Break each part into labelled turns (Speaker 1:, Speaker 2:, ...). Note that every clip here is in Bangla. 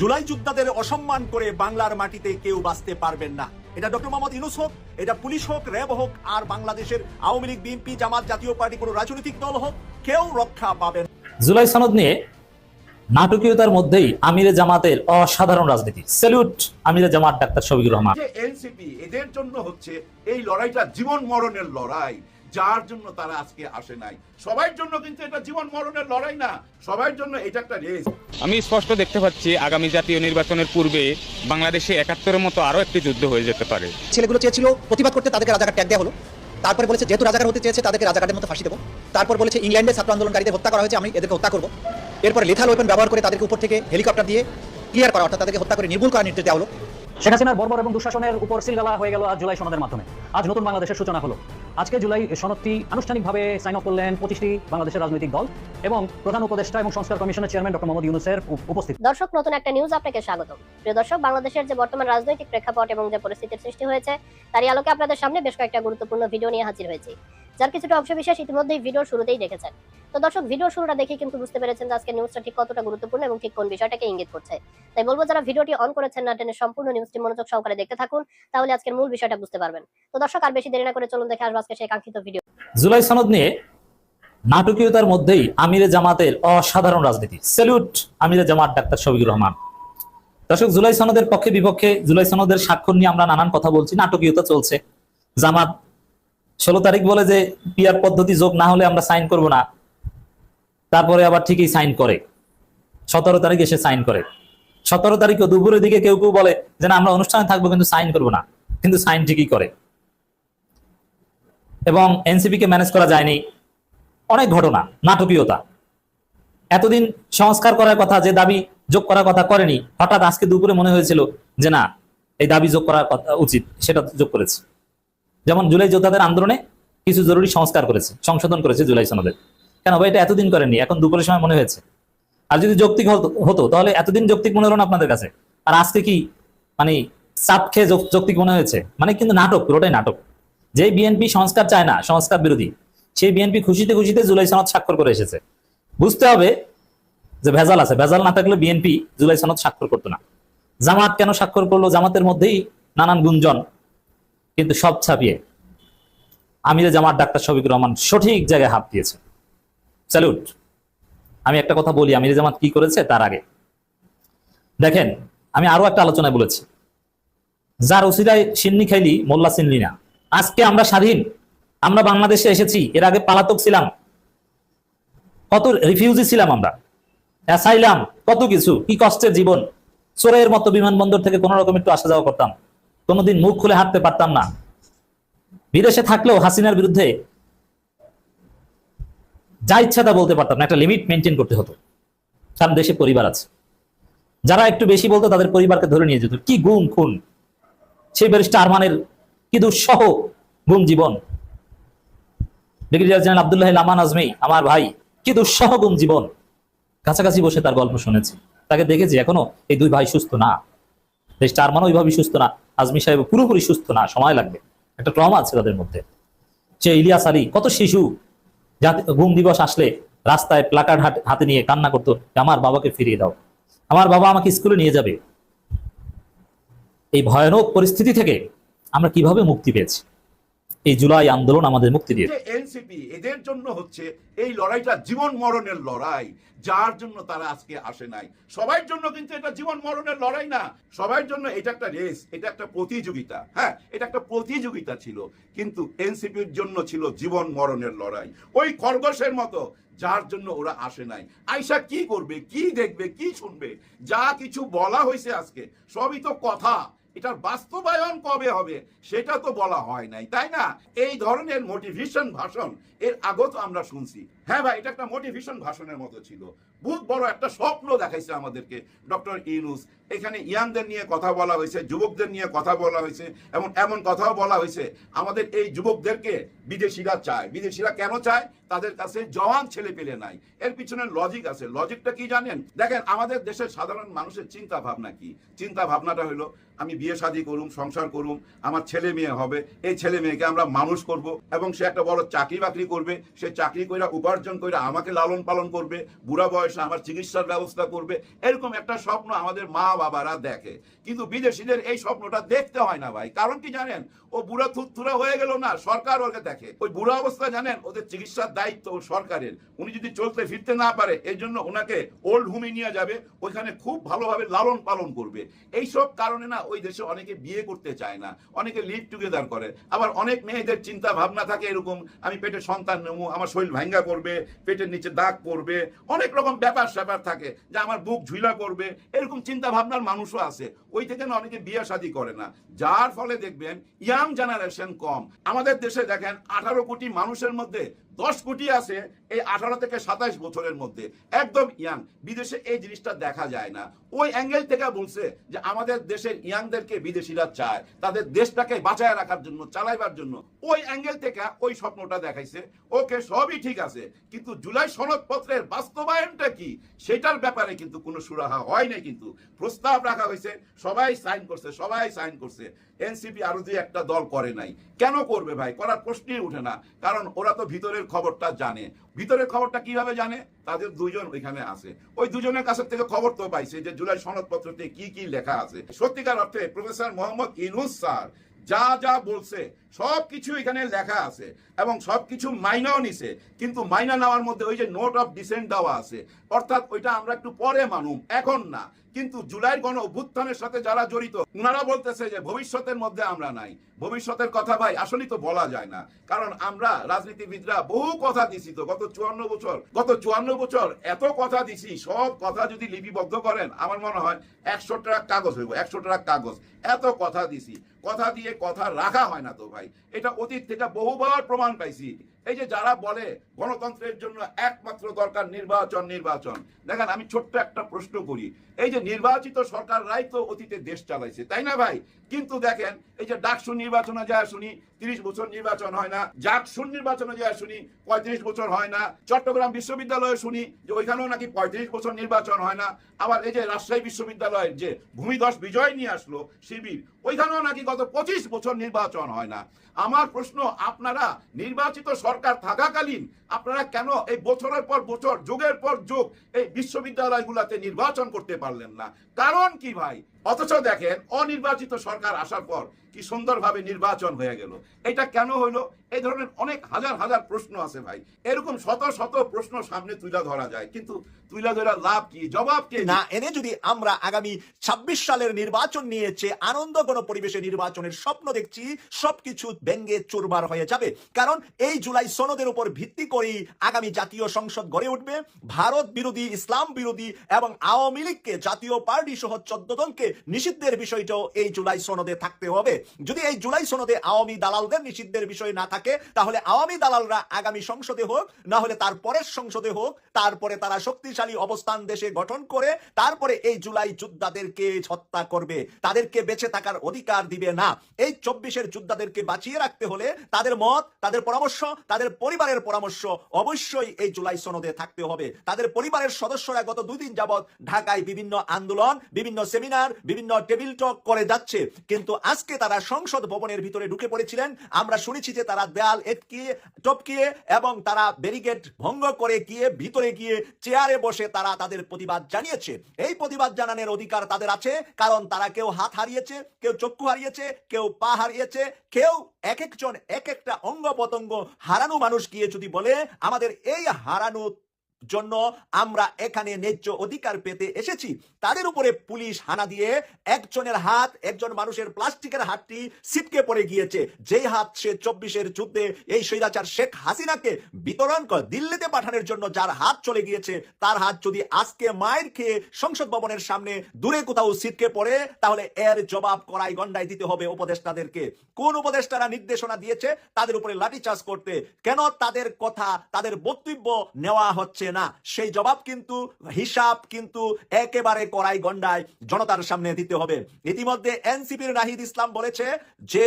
Speaker 1: জুলাই যোদ্ধাদের অসম্মান করে বাংলার মাটিতে কেউ বাঁচতে পারবেন না। এটা ডক্টর মোহাম্মদ ইউনুস হোক এটা পুলিশ হোক র্যাব হোক আর বাংলাদেশের আওয়ামী লীগ বিএনপি জামাত জাতীয় পার্টি কোনো রাজনৈতিক দল হোক কেউ রক্ষা পাবেন
Speaker 2: জুলাই সনদ নিয়ে নাটকীয়তার মধ্যেই আমিরে জামাতের অসাধারণ রাজনীতি। স্যালুট আমিরে জামাত ডাক্তার শফিকুর রহমান।
Speaker 3: যে এনসিপি এদের জন্য হচ্ছে এই লড়াইটা জীবন মরণের লড়াই। যার জন্য তারা আজকে আসে নাই। সবার জন্য কিন্তু এটা জীবন মরণের লড়াই না। সবার জন্য এটা একটা রেস
Speaker 4: আমি স্পষ্ট দেখতে পাচ্ছি আগামী জাতীয় নির্বাচনের পূর্বে বাংলাদেশে একাত্তরের মতো আরও একটি যুদ্ধ হয়ে যেতে পারে।
Speaker 5: ছেলেগুলো চেয়েছিল প্রতিবাদ করতে তাদেরকে রাজাকার ট্যাগ দেওয়া হলো। তারপরে বলেছে যেহেতু রাজাকার হতে চেয়েছে তাদেরকে রাজাকারের মতো ফাঁসি দেবো। তারপর বলেছে ইংল্যান্ডে ছাত্র আন্দোলনকারীদের হত্যা করা হয়েছে আমি এদেরকে হত্যা করব। এরপরে লেথাল ওয়েপন ব্যবহার করে তাদেরকে উপর থেকে হেলিকপ্টার দিয়ে ক্লিয়ার করা অর্থাৎ তাদেরকে হত্যা করে নির্মূল করার নির্দেশ দেওয়া হলো।
Speaker 6: শেখ হাসিনার বর্বর এবং দুঃশাসনের উপর সিলগালা হয়ে গেল আজ জুলাই সনদের মাধ্যমে। আজ নতুন বাংলাদেশের সূচনা হলো। আজকে জুলাই সনদটি আনুষ্ঠানিকভাবে সাইন অফ করলেন পঁচিশটি বাংলাদেশের রাজনৈতিক দল এবং প্রধান উপদেষ্টা এবং সংস্কার কমিশনের চেয়ারম্যান ডক্টর মোহাম্মদ ইউনুসের উপস্থিত।
Speaker 7: দর্শক, নতুন একটা নিউজ আপনাকে স্বাগত প্রিয় দর্শক, বাংলাদেশের যে বর্তমান রাজনৈতিক প্রেক্ষাপট এবং যে পরিস্থিতির সৃষ্টি হয়েছে, তারই আলোকে আপনাদের সামনে বেশ কয়েকটা গুরুত্বপূর্ণ ভিডিও নিয়ে হাজির হয়েছি। যার কিছুটা অংশ বিশেষ ইতিমধ্যেই ভিডিওর শুরুতেই দেখেছেন। তো দর্শক ভিডিও শুরুটা দেখে কিন্তু বুঝতে পেরেছেন যে আজকে নিউজটা ঠিক কতটা গুরুত্বপূর্ণ এবং ঠিক কোন বিষয়টাকে ইঙ্গিত করছে। তাই বলব, যারা ভিডিওটি অন করেছেন না টেনে সম্পূর্ণ নিউজটি মনোযোগ সহকারে দেখতে থাকুন, তাহলে আজকের মূল বিষয়টা বুঝতে পারবেন। তো দর্শক, আর বেশি দেরি না করে চলুন দেখে আসব আজকে সেই কাঙ্ক্ষিত ভিডিও
Speaker 2: জুলাই সনদ নিয়ে নাটকীয়তার মধ্যেই আমিরে জামাতের অসাধারণ রাজনীতি। স্যালুট আমিরে জামাত ডাক্তার শফিকুর রহমান। দর্শক, জুলাই সনদের পক্ষে বিপক্ষে জুলাই সনদের স্বাক্ষর নিয়ে আমরা নানান কথা বলছি, নাটকীয়তা চলছে। জামাত ষোলো তারিখ বলে যে পিয়ার পদ্ধতি যোগ না হলে আমরা সাইন করব না। তারপরে আবার ঠিকই সাইন করে। সতেরো তারিখ এসে সাইন করে। সতেরো তারিখে দুপুরের দিকে কেউ কেউ বলে যে না, আমরা অনুষ্ঠানে থাকব কিন্তু সাইন করব না। কিন্তু সাইন ঠিকই করে। এবং এনসিপি কে ম্যানেজ করা যায়নি। অনেক ঘটনা, নাটকীয়তা। এতদিন সংস্কার করার কথা, যে দাবি যোগ করার কথা করেনি, হঠাৎ আজকে দুপুরে মনে হয়েছিল যে না, এই দাবি যোগ করার কথা উচিত, সেটা যোগ করেছে। যেমন জুলাই যোদ্ধাদের আন্দোলনে কিছু জরুরি সংস্কার করেছে, সংশোধন করেছে জুলাই সনদের। কেন ভাই, এটা এতদিন করেনি এখন দুপুরের সময় মনে হয়েছে। আর যদি যৌক্তিক হতো- তাহলে এতদিন যৌক্তিক মনে হলো না আপনাদের কাছে? আর আজকে কি মানে চাপ খেয়ে যৌক্তিক মনে হয়েছে? মানে কিন্তু নাটক, পুরোটাই নাটক। যে বিএনপি সংস্কার চায় না, সংস্কার বিরোধী, সেই বিএনপি খুশিতে খুশিতে জুলাই সনদ স্বাক্ষর করে এসেছে। বুঝতে হবে যে ভেজাল আছে, ভেজাল না থাকলে বিএনপি জুলাই সনদ স্বাক্ষর করতো না। জামাত কেন স্বাক্ষর করল? জামাতের মধ্যেই নানান গুঞ্জন কিন্তু সব ছাপিয়ে আমিরে জামাত ডাক্তার শফিকুর রহমান সঠিক জায়গায় হাত দিয়েছে। স্যালুট। আমি একটা কথা বলি, আমিরে জামাত কি করেছে তার আগে। দেখেন, আমি আরও একটা আলোচনায় বলেছি। যার ওসিরায় সিন্নি খাইলি, মোল্লা সিন্নি না। আজকে আমরা স্বাধীন, আমরা বাংলাদেশে এসেছি, এর আগে পালাতক ছিলাম। কত রিফিউজি ছিলাম আমরা। অ্যাসাইলাম, কত কিছু, কি কষ্টের জীবন। চোরের মতো বিমানবন্দর থেকে কোন রকম একটু আসা যাওয়া করতাম। কোনোদিন মুখ খুলে হাঁটতে পারতাম না। বিদেশে থাকলেও হাসিনার বিরুদ্ধে যা ইচ্ছা তা বলতে পারতাম না, একটা লিমিট মেনটেন করতে হতো। কারণ দেশে পরিবার আছে। যারা একটু বেশি বলতো তাদের পরিবারকে ধরে নিয়ে যেত। কি গুম খুন। সেই ব্যারিস্টার আরমানের কি দুঃসহ গুম জীবন। ব্রিগেডিয়ার জেনারেল আবদুল্লাহ লামান আজমি, আমার ভাই। কি দুঃসহ গুম জীবন। কাছাকাছি বসে তার গল্প শুনেছি। তাকে দেখেছি, এখনও এই দুই ভাই সুস্থ না। ব্যারিস্টার মানুষ ওইভাবে সুস্থ না, আজমি সাহেব পুরোপুরি সুস্থ না, সময় লাগবে। একটা ট্রমা আছে তাদের মধ্যে। সে ইলিয়াস আলী, কত শিশু যাতে ঘুম দিবস আসলে রাস্তায় প্লাকার্ড হাতে নিয়ে কান্না করতো আমার বাবাকে ফিরিয়ে দাও। আমার বাবা আমাকে স্কুলে নিয়ে যাবে। এই ভয়ানক পরিস্থিতি থেকে আমরা কীভাবে মুক্তি পেয়েছি? এই জুলাই আন্দোলন আমাদের মুক্তি দিয়েছে।
Speaker 3: যে এনসিপি, এদের জন্য হচ্ছে এই লড়াইটা জীবন মরণের লড়াই। যার জন্য তারা আজকে আসে নাই। সবার জন্য কিন্তু এটা জীবন মরণের লড়াই না। সবার জন্য এটা একটা রেস এটা একটা প্রতিযোগিতা। হ্যাঁ এটা একটা প্রতিযোগিতা ছিল। কিন্তু এনসিপির জন্য ছিল জীবন মরণের লড়াই। ওই খরগোশের মতো, যার জন্য ওরা আসে নাই। আইসা কি করবে, কি দেখবে, কি শুনবে? যা কিছু বলা হয়েছে আজকে, সবই তো কথা। এটার বাস্তবায়ন কবে হবে সেটা তো বলা হয় নাই, তাই না? এই ধরনের মোটিভেশন ভাষণ এর আগত আমরা শুনছি। হ্যাঁ ভাই, এটা একটা মোটিভেশন ভাষণের মতো ছিল। বহুত বড় একটা স্বপ্ন দেখাইছে আমাদেরকে ডক্টর ইনুস এখানে ইয়াংদের নিয়ে কথা বলা হয়েছে, যুবকদের নিয়ে কথা বলা হয়েছে, এবং এমন কথাও বলা হয়েছে, আমাদের এই যুবকদেরকে বিদেশিরা চায়। বিদেশিরা কেন চায়? তাদের কাছে জওয়ান ছেলে পেলে নাই। এর পিছনে লজিক আছে। লজিকটা কি জানেন? দেখেন, আমাদের দেশের সাধারণ মানুষের চিন্তা ভাবনা কি? চিন্তা ভাবনাটা হলো, আমি বিয়ে শাদী করুম, সংসার করুম, আমার ছেলে মেয়ে হবে, এই ছেলে মেয়েকে আমরা মানুষ করব, এবং সে একটা বড় চাকরি বাকরি করবে, সে চাকরি করে উপার্জন উপার্জন করে আমাকে লালন পালন করবে, বুড়া বয়সে আমার চিকিৎসার ব্যবস্থা করবে, এরকম একটা স্বপ্ন আমাদের মা বাবারা দেখে। কিন্তু বিদেশিদের এই স্বপ্নটা দেখতে হয় না ভাই। কারণ কি জানেন? ও বুড়া থুতথুরা হয়ে গেল না, সরকার ওকে দেখে। ওই বুড়া অবস্থা জানেন? ওদের চিকিৎসার দায়িত্ব সরকারের। উনি যদি চলতে ফিরতে না পারে, এই জন্য ওনাকে ওল্ড হোমে নিয়ে যাবে, ওইখানে খুব ভালোভাবে লালন পালন করবে। এইসব কারণে না ওই দেশে অনেকে বিয়ে করতে চায় না, অনেকে লিভ টুগেদার করে। আবার অনেক মেয়েদের চিন্তা ভাবনা থাকে এরকম, আমি পেটে সন্তান নেব, আমার শরীর ভাঙ্গা করবে পেটের নিচে দাগ পড়বে, অনেক রকম ব্যাপার স্যাপার থাকে যে আমার বুক ঝুলা করবে, এরকম চিন্তা ভাবনার মানুষও আছে। ওই থেকে না অনেকে বিয়ে শাদী করে না। যার ফলে দেখবেন ইয়াং জেনারেশন কম। আমাদের দেশে দেখেন আঠারো কোটি মানুষের মধ্যে দশ কোটি আছে এই আঠারো থেকে সাতাইশ বছরের মধ্যে। একদম ইয়াং। বিদেশে এই জিনিসটা দেখা যায় না। ওই অ্যাঙ্গেল থেকে বলছে যে আমাদের দেশের ইয়াংদেরকে বিদেশিরা চায়, তাদের দেশটাকে বাঁচায় রাখার জন্য, চালাইবার জন্য। ওই অ্যাঙ্গেল থেকে ওই স্বপ্নটা দেখাইছে। ওকে, সবই ঠিক আছে। কিন্তু জুলাই সনদপত্রের বাস্তবায়নটা কি? সেটার ব্যাপারে কিন্তু কোনো সুরাহা হয় নাই কিন্তু। প্রস্তাব রাখা হয়েছে। সবাই সাইন করছে, সবাই সাইন করছে। এনসিপি আরও দুই একটা দল করে নাই। কেন করবে ভাই? করার প্রশ্নই উঠে না। কারণ ওরা তো ভিতরের খবরটা জানে। ভিতরের খবরটা কীভাবে জানে? তাদের দুজন ওইখানে আছে। ওই দুজনের কাছ থেকে খবর তো পাইছে যে জুলাই সনদপত্রতে কি কি লেখা আছে। সত্যিকার অর্থে প্রফেসর মোহাম্মদ ইনুস স্যার যা যা বলছে সব কিছু এখানে লেখা আছে এবং সব কিছু মাইনাও নিছে। কিন্তু মাইনা নেওয়ার মধ্যে ওই যে নোট অফ ডিসেন্ট দেওয়া আছে। অর্থাৎ ওইটা আমরা একটু পরে মানুম, এখন না। কিন্তু জুলাইয়ের গণ অভ্যুত্থানের সাথে যারা জড়িত ওনারা বলতেছে যে ভবিষ্যতের মধ্যে আমরা নাই। ভবিষ্যতের কথা ভাই, আসলেই তো বলা যায় না। কারণ আমরা রাজনীতিবিদরা বহু কথা দিছি তো, গত চুয়ান্ন বছর। গত চুয়ান্ন বছর এত কথা দিছি, সব কথা যদি লিপিবদ্ধ করেন, আমার মনে হয় একশো টাকা কাগজ হইব, একশো টাকা কাগজ। এত কথা দিছি। কথা দিয়ে কথা রাখা হয় না তো ভাই। এটা অতীত থেকে বহুবার প্রমাণ পাইছি। এই যে যারা বলে গণতন্ত্রের জন্য একমাত্র দরকার নির্বাচন নির্বাচন। দেখেন, আমি ছোট্ট একটা প্রশ্ন করি। এই যে নির্বাচিত সরকাররাই তো অতীতে দেশ চালাইছে, তাই না ভাই? কিন্তু দেখেন, এই যে ডাকসু নির্বাচনে যায় শুনি, তিরিশ বছর নির্বাচন হয় না। জাকসুর নির্বাচনে যায় শুনি, পঁয়ত্রিশ বছর হয় না। চট্টগ্রাম বিশ্ববিদ্যালয়ে শুনি যে ওইখানেও নাকি পঁয়ত্রিশ বছর নির্বাচন হয় না। আবার এই যে রাজশাহী বিশ্ববিদ্যালয়ের যে ভূমিদশ বিজয় নিয়ে আসলো, শিবির, ওইখানেও নাকি গত পঁচিশ বছর নির্বাচন হয় না। আমার প্রশ্ন, আপনারা নির্বাচিত সরকার থাকাকালীন আপনারা কেন এই বছরের পর বছর, যুগের পর যুগ এই বিশ্ববিদ্যালয়গুলোতে নির্বাচন করতে পারলেন না? কারণ কি ভাই? অথচ দেখেন অনির্বাচিত সরকার আসার পর কি সুন্দরভাবে নির্বাচন হয়ে গেল। এটা কেন হইল? এই ধরনের অনেক হাজার হাজার প্রশ্ন আছে ভাই। এরকম শত শত প্রশ্ন সামনে তুলে ধরা যায় কিন্তু তুলে ধরা লাভ কি? জবাব কি
Speaker 1: না এনে যদি আমরা আগামী ছাব্বিশ সালের নির্বাচন নিয়েছে আনন্দ কোন পরিবেশে নির্বাচনের স্বপ্ন দেখছি সবকিছু ব্যঙ্গে চুরমার হয়ে যাবে। কারণ এই জুলাই সনদের উপর ভিত্তি করেই আগামী জাতীয় সংসদ গড়ে উঠবে। ভারত বিরোধী ইসলাম বিরোধী এবং আওয়ামী লীগকে জাতীয় পার্টি সহ চোদ্দ দলকে নিষিদ্ধের বিষয়টাও এই জুলাই সনদে থাকতে হবে। যদি এই জুলাই সনদে আওয়ামী দালালদের নিষিদ্ধের বিষয় না থাকে, তাহলে আওয়ামী দালালরা আগামী সংসদে হোক, না হলে তার পরের সংসদে হোক, তারপরে তারা শক্তিশালী অবস্থান দেশে গঠন করে, তারপরে এই জুলাই যোদ্ধাদেরকে হত্যা করবে? তাদেরকে বেঁচে থাকার অধিকার দিবে না। এই চব্বিশের যোদ্ধাদেরকে বাঁচিয়ে রাখতে হলে তাদের মত, তাদের পরামর্শ, তাদের পরিবারের পরামর্শ অবশ্যই এই জুলাই সনদে থাকতে হবে। তাদের পরিবারের সদস্যরা গত দুই দিন যাবৎ ঢাকায় বিভিন্ন আন্দোলন, বিভিন্ন সেমিনার বিভিন্ন টেবিল টক করে যাচ্ছে। কিন্তু আজকে তারা সংসদ ভবনের ভিতরে ঢুকে পড়েছিলেন। আমরা শুনেছি যে তারা দেয়াল এটকিয়ে, টপকিয়ে এবং তারা ব্যারিকেড ভঙ্গ করে গিয়ে ভিতরে গিয়ে চেয়ারে বসে তারা তাদের প্রতিবাদ জানিয়েছে। এই প্রতিবাদ জানানোর অধিকার তাদের আছে, কারণ তারা কেউ হাত হারিয়েছে, কেউ চক্ষু হারিয়েছে, কেউ পা হারিয়েছে, কেউ এক একজন এক একটা অঙ্গ পতঙ্গ হারানো মানুষ গিয়ে যদি বলে, আমাদের এই হারানো জন্য আমরা এখানে ন্যায্য অধিকার পেতে এসেছি। তাদের উপরে পুলিশ হানা দিয়ে একজনের হাত, একজন মানুষের প্লাস্টিকের হাতটি ছিটকে পড়ে গিয়েছে। যেই হাত সে চব্বিশের যুদ্ধে এই স্বৈরাচার শেখ হাসিনাকে বিতরণ করে দিল্লিতে পাঠানোর জন্য যার হাত চলে গিয়েছে, তার হাত যদি আজকে মায়ের খেয়ে সংসদ ভবনের সামনে দূরে কোথাও ছিটকে পড়ে, তাহলে এর জবাব করাই গন্ডায় দিতে হবে উপদেষ্টাদেরকে। কোন উপদেষ্টারা নির্দেশনা দিয়েছে, তাদের উপরে লাঠিচার্জ করতে। কেন তাদের কথা, তাদের বক্তব্য নেওয়া হচ্ছে না, সেই জবাব কিন্তু, হিসাব কিন্তু একেবারে কড়াই গন্ডায় জনতার সামনে দিতে হবে। ইতিমধ্যে এনসিপির নাহিদ ইসলাম বলেছে যে,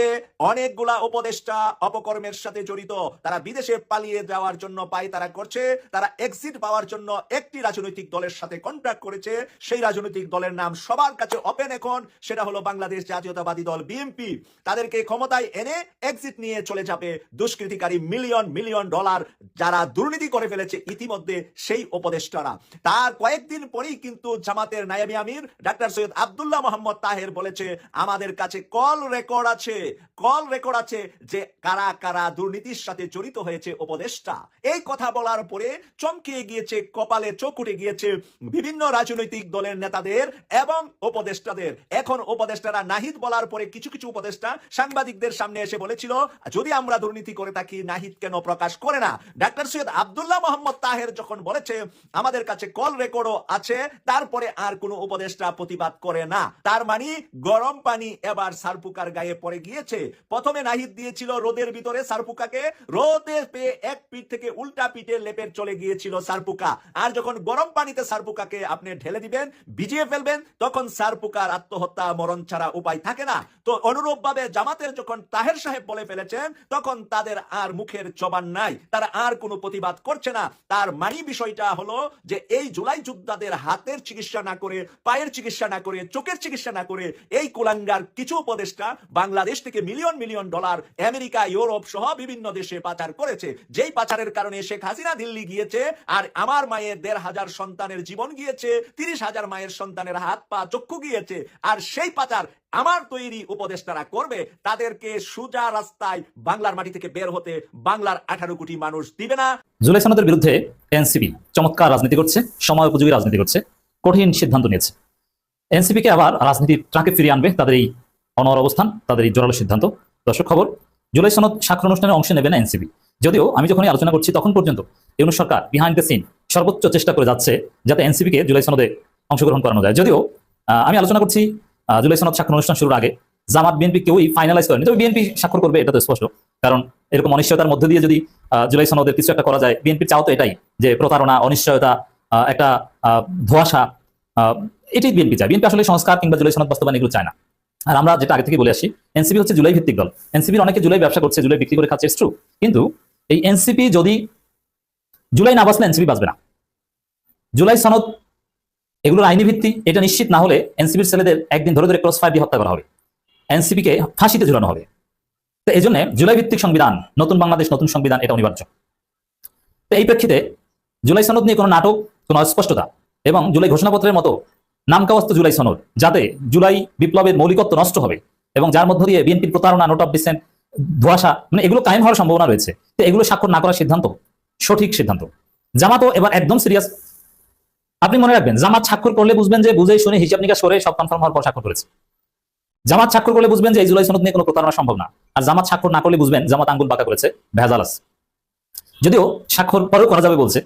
Speaker 1: অনেকগুলা উপদেষ্টা অপকর্মের সাথে জড়িত, তারা বিদেশে পালিয়ে যাওয়ার জন্য পাই তারা করছে, তারা এক্সিট পাওয়ার জন্য একটি রাজনৈতিক দলের সাথে কন্ট্যাক্ট করেছে, সেই রাজনৈতিক দলের নাম সবার কাছে ওপেন এখন, সেটা হলো বাংলাদেশ জাতীয়তাবাদী দল বিএনপি তাদেরকে ক্ষমতায় এনে এক্সিট নিয়ে চলে যাবে দুষ্কৃতিকারী মিলিয়ন মিলিয়ন ডলার যারা দুর্নীতি করে ফেলেছে ইতিমধ্যে সেই উপদেষ্টারা। তার কয়েকদিন পরেই কিন্তু জামাতের নায়াবি আমির ডাক্তার সৈয়দ আব্দুল্লাহ মোহাম্মদ তাহের বলেছে, আমাদের কাছে কল রেকর্ড আছে, কল রেকর্ড আছে যে কারা কারা দুর্নীতির সাথে জড়িত হয়েছে উপদেষ্টা। এই কথা বলার পরে চমকে গিয়েছে, কপালে চোখ উঠে গিয়েছে বিভিন্ন রাজনৈতিক দলের নেতাদের এবং উপদেষ্টাদের। এখন উপদেষ্টারা নাহিদ বলার পরে কিছু কিছু উপদেষ্টা সাংবাদিকদের সামনে এসে বলেছিল, যদি আমরা দুর্নীতি করে থাকি, নাহিদ কেন প্রকাশ করে না? ডাক্তার সৈয়দ আব্দুল্লাহ মোহাম্মদ তাহের যখন বলেছে, আমাদের কাছে কল রেকর্ডও আছে, তারপরে আর কোনো উপদেষ্টা প্রতিবাদ করে না। তার মানে গরম পানি এবার সারপুকার গায়ে পড়ে গিয়েছে। প্রথমে নাহিদ দিয়েছিল রোদের ভিতরে সারপুকাকে, রোদে পেয়ে এক পিঠ থেকে উল্টা পিঠে লেপের চলে গিয়েছিল সারপুকা। আর যখন গরম পানিতে সারপুকাকে আপনি ঢেলে দিবেন, ভিজিয়ে ফেলবেন, তখন সারপুকার আত্মহত্যা, মরণ ছাড়া উপায় থাকে না। তো অনুরূপ ভাবে জামাতের যখন তাহের সাহেব বলে ফেলেছেন, তখন তাদের আর মুখের জবান নাই। তারা আর কোনো প্রতিবাদ করছে না। তার মানি বিষয়টা হলো যে এই জুলাই যোদ্ধাদের হাতের চিকিৎসা না করে, পায়ের চিকিৎসা না করে, চোখের চিকিৎসা না করে এই কুলাঙ্গার কিছু উপদেষ্টা বাংলাদেশ থেকে million million dollar America, Europe সহ বিভিন্ন দেশে পাচার করেছে। যেই পাচারের কারণে শেখ হাসিনা দিল্লি গিয়েছে আর আমার মায়ের দেড় হাজার সন্তানের জীবন গিয়েছে, তিরিশ হাজার মায়ের সন্তানের হাত পা চক্ষু গিয়েছে আর সেই পাচার আমার তৈরি উপদেষ্টারা করবে, তাদেরকে সোজা রাস্তায় বাংলার মাটি থেকে বের হতে বাংলার আঠারো কোটি মানুষ দিবে না।
Speaker 2: জুলাই সনদের বিরুদ্ধে এনসিপি চমৎকার রাজনীতি করছে, সময় উপযোগী রাজনীতি করছে, কঠিন সিদ্ধান্ত নিয়েছে। এনসিপিকে আবার রাজনীতির ট্রাকে ফিরিয়ে আনবে তাদের এই অনর অবস্থান, তাদের এই জোরালো সিদ্ধান্ত। দর্শক খবর, জুলাই সনদ স্বাক্ষর অনুষ্ঠানে অংশ নেবে না এনসিপি। যদিও আমি যখনই আলোচনা করছি তখন পর্যন্ত ইউনুস সরকার বিহাইন্ড দ্য সিন সর্বোচ্চ চেষ্টা করে যাচ্ছে যাতে এনসিপিকে জুলাই সনদে অংশগ্রহণ করানো যায়। যদিও আমি আলোচনা করছি জুলাই সনদ স্বাক্ষর অনুষ্ঠান শুরুর আগে। জামাত, বিএনপি কেউই ফাইনালাইজ করেনি। তবে বিএনপি স্বাক্ষর করবে, এটা তো স্পষ্ট। কারণ এরকম অনিশ্চয়তার মধ্যে দিয়ে যদি জুলাই সনদের কিছু একটা করা যায়, বিএনপির চাও তো এটাই যে প্রতারণা, অনিশ্চয়তা একটা ধোঁয়াশা এটাই বিএনপি চায়। বিএনপি আসলে সংস্কার কিংবা জুলাই সনদ বাস্তবায়ন এগুলো চায় না। আর আমরা যেটা আগে থেকে বলে আসি, এনসিপি হচ্ছে জুলাই ভিত্তিক দল। এনসিপির অনেকে জুলাই ব্যবসা করছে, জুলাই বিক্রি করে খাচ্ছে ট্রু কিন্তু এই এনসিপি যদি জুলাই না বাঁচলে এনসিপি বাঁচবে না। জুলাই সনদ এগুলোর আইনি ভিত্তি, এটা নিশ্চিত না হলে এনসিপির ছেলেদের একদিন ধরে ধরে ক্রস ফায়ার দিয়ে হত্যা করা হবে। এনসিপিকে ফাঁসিতে ঝুলানো হবে। তো এই জন্য জুলাই ভিত্তিক সংবিধান, নতুন বাংলাদেশ, নতুন সংবিধান, এটা অনিবার্য। তো এই প্রেক্ষিতে জুলাই সনদ নিয়ে কোনো নাটক, কোনো অস্পষ্টতা এবং জুলাই ঘোষণাপত্রের মতো নামকাওয়াস্ত জুলাই সনদ, যাতে জুলাই বিপ্লবের মৌলিকত্ব নষ্ট হবে এবং যার মধ্য দিয়ে বিএনপির প্রতারণা, নোট অফ ডিসেন্ট, ধোয়াশা মানে এগুলো কায়েম হওয়ার সম্ভাবনা রয়েছে, তো এগুলো স্বাক্ষর না করার সিদ্ধান্ত, সঠিক সিদ্ধান্ত। জামাতও এবার একদম সিরিয়াস। আপনি মনে রাখবেন, জামাত স্বাক্ষর করলে বুঝবেন যে বুঝে শুনে হিসাব নিকাশ করে সব কনফার্ম হওয়ার পর স্বাক্ষর করেছে। জামাত স্বাক্ষর করলে বুঝবেন যে এই জুলাই সনদ নিয়ে কোনো প্রতারণা সম্ভব না। আর জামাত স্বাক্ষর না করলে বুঝবেন জামাত আঙ্গুল বাঁকা করেছে, ভেজাল আছে। যদিও স্বাক্ষর পরেও করা যাবে বলছে,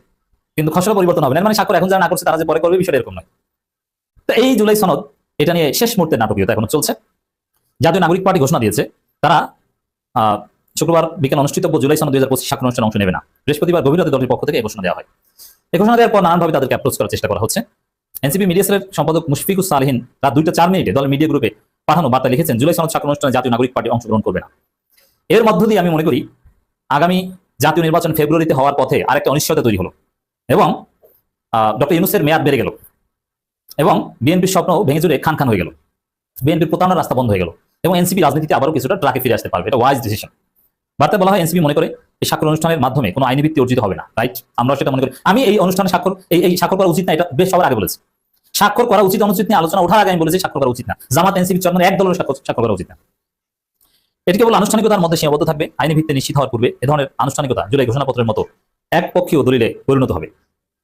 Speaker 2: কিন্তু খসড়া পরিবর্তন হবে না। মানে স্বাক্ষর এখন যারা না করছে, তারা যে পরে করবে, বিষয়টা এরকম নয়। তো এই জুলাই সনদ, এটা নিয়ে শেষ মুহূর্তে নাটকীয়তা এখনও চলছে। জাতীয় নাগরিক পার্টি ঘোষণা দিয়েছে, তারা শুক্রবার বিকেল অনুষ্ঠিতব্য জুলাই সনদ দুই হাজার পঁচিশ স্বাক্ষর অনুষ্ঠানে অংশ নেবে না। বৃহস্পতিবার গভীর রাতে দলটির পক্ষ থেকে এই ঘোষণা দেওয়া হয়। এই ঘোষণা দেওয়ার পর নানানভাবে তাদেরকে অ্যাপ্রোচ করার চেষ্টা করা হচ্ছে। এনসিপি মিডিয়া সেলের সম্পাদক মুশফিকুস সালহিন রাত দুইটা চার মিনিটে দলের মিডিয়া গ্রুপে পাঠানো বার্তা লিখেছেন, জুলাই সনদ স্বাক্ষর অনুষ্ঠানে জাতীয় নাগরিক পার্টি অংশগ্রহণ করবে না। এর মধ্য দিয়ে আমি মনে করি, আগামী জাতীয় নির্বাচন ফেব্রুয়ারিতে হওয়ার পথে আরেকটা অনিশ্চয়তা তৈরি হলো এবং ডক্টর ইউনুসের মেয়াদ বেড়ে গেল এবং বিএনপির স্বপ্ন ভেঙে জুড়ে খান খান হয়ে গেল। বিএনপির প্রতারণার রাস্তা বন্ধ হয়ে গেল এবং এনসিপি রাজনীতিতে আবারও কিছুটা ট্রাকে ফিরে আসতে পারবে। এটা ওয়াইজ ডিসিশন বার্তায় বলা হয়, এনসিপি মনে করে এই স্বাক্ষর অনুষ্ঠানের মাধ্যমে কোনো আইনি ভিত্তি অর্জিত হবে না রাইট আমরা সেটা মনে করি। আমি এই অনুষ্ঠানে স্বাক্ষর এই স্বাক্ষর করা উচিত না, এটা বেশ সবার আগে বলেছি। স্বাক্ষর করা উচিত, অনুচিত নিয়ে আলোচনা ওঠার আগে আমি বলেছি স্বাক্ষর করা উচিত না। জামাত এনসিপি চরমের এক দলের স্বাক্ষর করা উচিত না। এটি কেবল আনুষ্ঠানিকতার মধ্যে সীমাবদ্ধ থাকবে, আইনি ভিত্তি নিশ্চিত হওয়ার পূর্বে এ ধরনের আনুষ্ঠানিকতা জুলাই ঘোষণাপত্রের মতো একপক্ষীয় দলিলে পরিণত হবে।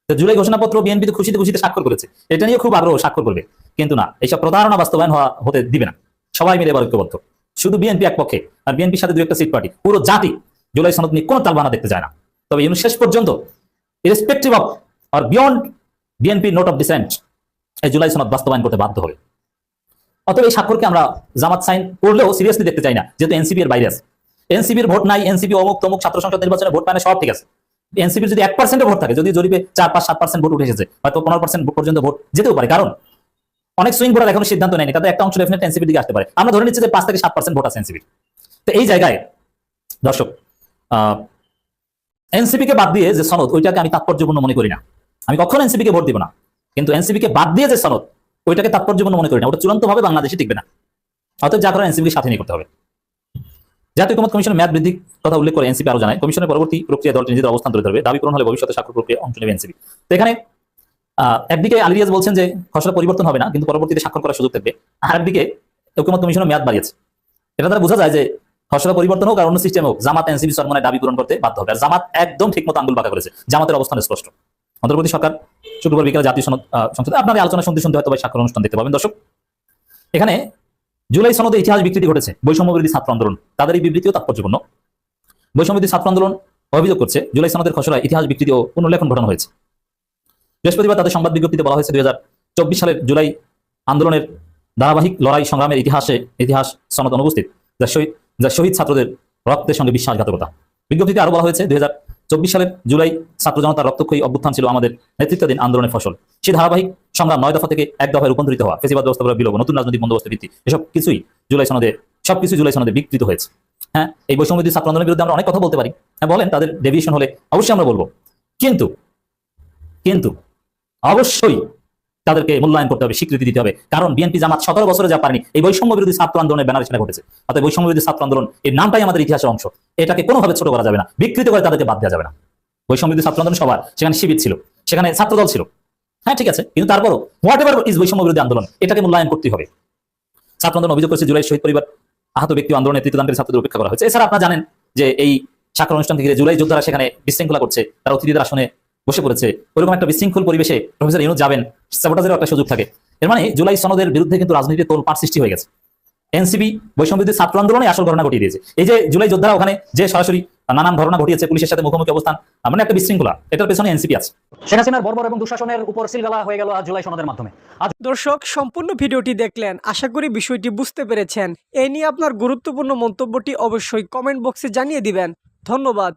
Speaker 2: জুলাই ঘোষণাপত্র বিএনপি খুশিতে খুশিতে স্বাক্ষর করেছে। এটা নিয়ে খুব আগ্রহ স্বাক্ষর করবে। কিন্তু না, এইসব প্রতারণা বাস্তবায়ন হওয়া হতে দিবে না। সবাই মিলে এবার ঐক্যবদ্ধ। শুধু বিএনপি এক পক্ষে, আর বিএনপির সাথে দু একটা সিট পার্টি। পুরো জাতি জুলাই সনদ নিয়ে কোনো তালবানা দেখতে যায় না। তবে শেষ পর্যন্ত irrespective of R beyond BNP note of dissent এই জুলাই সনদ বাস্তবায়ন করতে বাধ্য হবে। অতএব এই স্বাক্ষরকে আমরা জামাত সাইন করলেও সিরিয়াসলি দেখতে চাই না, যেহেতু এনসিপি এর বাইরে আছে। এনসিপির ভোট নাই, এনসিপি অমুক তমুক ছাত্র সংসদ নির্বাচনে ভোট পায় না, সব ঠিক আছে। এনসিপির যদি এক পার্সেন্টে ভোট থাকে, যদি জরিপে চার, পাঁচ, সাত পার্সেন্ট ভোট উঠে এসেছে, হয়তো পনেরো পার্সেন্ট পর্যন্ত ভোট যেতেও পারে। কারণ অনেক সুইং ভোটার এখনও সিদ্ধান্ত নেয়নি তাদের একটা অংশ ডেফিনেট এনসিপির দিকে আসতে পারে। আমরা ধরে নিচ্ছি যে পাঁচ থেকে সাত পার্সেন্ট ভোট আছে এনসিপির। তো এই জায়গায়, দর্শক এনসিপি কে বাদ দিয়ে যে সনদ, ওইটাকে আমি তাৎপর্যপূর্ণ মনে করি না। আমি কখনো এনসিপি কে ভোট দিব না। কিন্তু এনসিপি কে বাদ দিয়ে যে সনদ, ওইটাকে তাৎপর্যপূর্ণ মনে করি না। ওটা চূড়ান্ত ভাবে বাংলাদেশে টিকবে না। অতএব যা করার এনসিপি সাথে নিয়ে করতে হবে। জাতীয় ঐকমত্য কমিশনের মেয়াদ বৃদ্ধির কথা উল্লেখ করে এনসিপি আরও জানায়, কমিশনের পরবর্তী প্রক্রিয়া দলটি নিজেদের অবস্থান তুলে ধরবে। দাবি পূরণ হলে ভবিষ্যতে স্বাক্ষর প্রক্রিয়া অংশ নেবে এনসিপি। এখানে একদিকে আলিরিয়াজ বলছেন যে খসড়া পরিবর্তন হবে না, কিন্তু পরবর্তীতে স্বাক্ষর করার সুযোগ থাকবে। আর একদিকে ঐকমত্য কমিশনের মেয়াদ বাড়িয়েছে। এটা দ্বারা বোঝা যায় যে খসড়া পরিবর্তন হোক আর অন্য সিস্টেম হোক, জামাত এনসিপি সরমনের দাবি পূরণ করতে বাধ্য হবে। আর জামাত একদম ঠিকমতো আঙ্গুল বাঁকা করেছে। জামাতের অবস্থান স্পষ্ট। অন্তর্বর্তী সরকার শুক্রবার বিকেলে জাতীয় সংসদে আপনার আলোচনা শুনতে শুনতে হয়তো বা স্বাক্ষর অনুষ্ঠান দেখতে পাবেন। দর্শক, এখানে জুলাই সনদে ইতিহাস বিকৃতি ঘটেছে। বৈষম্য বিরোধী ছাত্র আন্দোলন, তাদের এই বিবৃতিও তাৎপর্যপূর্ণ। বৈষম্য বিরোধী ছাত্র আন্দোলন অভিযোগ করছে, জুলাই সনদের খসড়ায় ইতিহাস বিকৃতি ও পুনর্লেখন ঘটানো হয়েছে। বৃহস্পতিবার তাদের সংবাদ বিজ্ঞপ্তিতে বলা হয়েছে, দুই হাজার চব্বিশ সালের জুলাই আন্দোলনের ধারাবাহিক লড়াই সংগ্রামের ইতিহাসে ইতিহাস সনদ অনুপস্থিত, যা শহীদ যা শহীদ ছাত্রদের রক্তের সঙ্গে বিশ্বাসঘাতকতা। বিজ্ঞপ্তিতে আরও বলা হয়েছে, দুই সালের জুলাই ছাত্র জনতার রক্তক্ষয়ী অভ্যুত্থান ছিল আমাদের নেতৃত্বাধীন আন্দোলনের ফসল। সে ধারাবাহিক সংগ্রাম নয় দফা থেকে এক দফায় রূপান্তরিত হওয়া, ফেসিবাদ ব্যবস্থা বিলোপ, নতুন রাজনৈতিক বন্দোবস্ত ভিত্তি, এসব কিছুই জুলাই সনদে সবকিছু জুলাই সনদে বিকৃত হয়েছে। হ্যাঁ এই বৈষম্য বিরোধী ছাত্র আন্দোলনের বিরুদ্ধে আমরা অনেক কথা বলতে পারি। হ্যাঁ বলেন, তাদের ডেভিয়েশন হলে অবশ্যই আমরা বলব। কিন্তু কিন্তু, অবশ্যই তাদেরকে মূল্যায়ন করতে হবে, স্বীকৃতি দিতে হবে। কারণ বিএনপি জামাত সতেরো বছরে যা পারেনি, এই বৈষম্য বিরোধী ছাত্র আন্দোলনের ব্যানারে সেটা ঘটেছে। অর্থাৎ বৈষম্য বিরোধী ছাত্র আন্দোলন এই নামটাই আমাদের ইতিহাসের অংশ। এটাকে কোনোভাবে ছোট করা যাবে না। বিকৃত করে তাদেরকে বাদ দেওয়া যাবে না। বৈষম্য বিরোধী ছাত্র আন্দোলন সবার। সেখানে শিবির ছিল। সেখানে ছাত্রদল ছিল। হ্যাঁ ঠিক আছে। কিন্তু তারপরও হোয়াট এভার ইজ বৈষম্য বিরোধী আন্দোলন, এটাকে মূল্যায়ন করতে হবে। ছাত্র আন্দোলন অভিযোগ করেছে জুলাই শহীদ পরিবার। আহত ব্যক্তি আন্দোলনের নেতৃত্বদানকারী ছাত্রদের উপেক্ষা করা হয়েছে। এছাড়া আপনারা জানেন যে এই স্বাক্ষর অনুষ্ঠান থেকে জুলাই যোদ্ধারা সেখানে বিশৃঙ্খলা করছে, তারা অতিথিদের আসনে বসে পড়েছে। ওইরকম একটা বিশৃঙ্খল পরিবেশে প্রফেসর ইউনুস যাবেন। সাবোটাজের একটা সুযোগ থাকে। এর মানে জুলাই সনদের বিরুদ্ধে কিন্তু রাজনীতিতে তোলপাড় সৃষ্টি হয়ে গেছে। এনসিপি বৈষম্য ছাত্র আন্দোলনে আসল ঘটনা ঘটিয়ে দিয়েছে। এই যে জুলাই যোদ্ধারা ওখানে যে সরাসরি নানান ঘটনা ঘটিয়েছে, পুলিশের সাথে মুখোমুখি অবস্থান মানে একটা বিশৃঙ্খলা। এটার পেছনে এনসিপি আছে।
Speaker 6: বর্বর এবং দুঃশাসনের উপর সিলগালা হয়ে গেল আজ জুলাই সনদের মাধ্যমে।
Speaker 8: দর্শক, সম্পূর্ণ ভিডিওটি দেখলেন। আশা করি বিষয়টি বুঝতে পেরেছেন। এ নিয়ে আপনার গুরুত্বপূর্ণ মন্তব্যটি অবশ্যই কমেন্ট বক্সে জানিয়ে দিবেন। ধন্যবাদ।